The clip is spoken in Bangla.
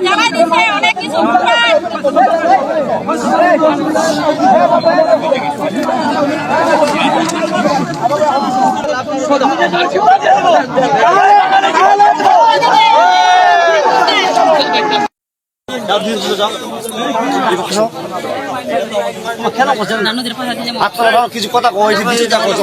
জানাই দিচ্ছে অনেক কিছু কিছু কথা কয়েছে দিচ্ছে যা করছে